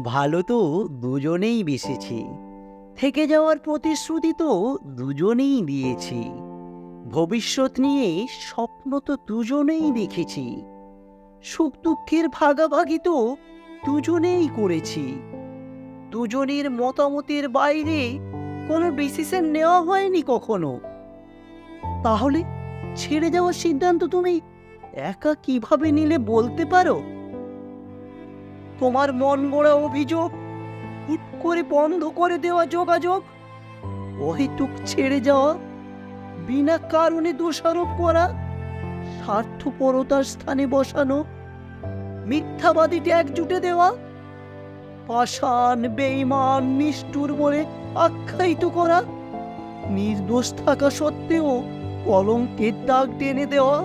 ভালো তো দুজনেই বেসেছি। থেকে যাওয়ার প্রতিশ্রুতি তো দুজনেই দিয়েছি। ভবিষ্যৎ নিয়ে স্বপ্ন তো দুজনেই দেখেছি। সুখ দুঃখের ভাগাভাগি তো দুজনেই করেছি। দুজনের মতামতের বাইরে কোনো ডিসিশন নেওয়া হয়নি কখনো। তাহলে ছেড়ে যাওয়ার সিদ্ধান্ত তুমি একা কীভাবে নিলে বলতে পারো? তোমার মন গড়া অভিযোগ? হুট করে বন্ধ করে দেওয়া যোগাযোগ? অহেতুক ছেড়ে যাওয়া? বিনা কারণে দোষারোপ করা? স্বার্থপরতার স্থানে বসানো? মিথ্যাবাদীতে একজুটে দেওয়া? পাষাণ বেইমান নিষ্ঠুর বলে আখ্যায়িত করা? নির্দোষ থাকা সত্ত্বেও কলঙ্কের দাগ টেনে দেওয়া?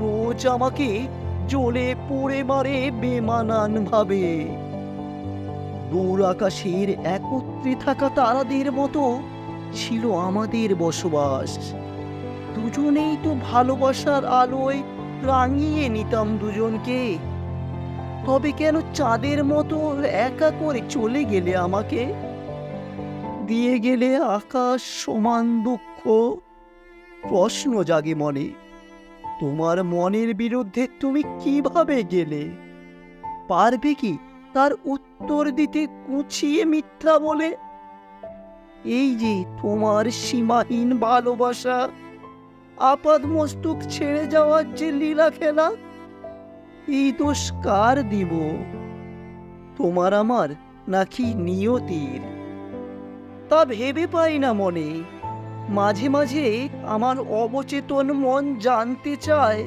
রোজ আমাকে জ্বলে পড়ে মারে বেমানান ভাবে। দূর আকাশের একত্রে থাকা তারাদের মতো ছিল আমাদের বসবাস। দুজনেই তো ভালোবাসার আলোয় রাঙিয়ে নিতাম দুজনকে। তবে কেন চাঁদের মতো একা করে চলে গেলে আমাকে? দিয়ে গেলে আকাশ সমান দুঃখ, প্রশ্ন জাগে মনে। তোমার মনের বিরুদ্ধে তুমি কীভাবে গেলে? পারবে কি তার উত্তর দিতে কুচিয়ে মিথ্যা বলে? এই যে তোমার সীমাহীন ভালোবাসা আপাদ মস্তক ছেড়ে যাওয়ার যে লীলা খেলা, এই দোষ কার দিব? তোমার আমার নাকি নিয়তির। তা ভেবে পাই না মনে। মাঝে মাঝে আমার অবচেতন মন জানতে চায়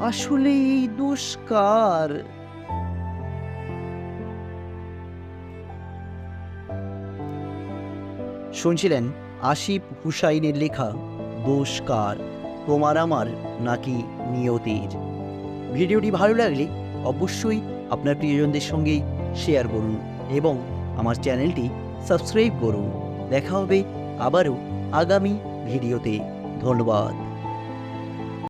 আসলে এই দোষ কার? শুনছিলেন আসিফ হুসাইনের লেখা, দোষ কার? তোমার আমার নাকি নিয়তির? ভিডিওটি ভালো লাগলে অবশ্যই আপনার প্রিয়জনদের সঙ্গে শেয়ার করুন এবং আমার চ্যানেলটি সাবস্ক্রাইব করুন। দেখা হবে আবারও আগামী ভিডিওতে ধন্যবাদ।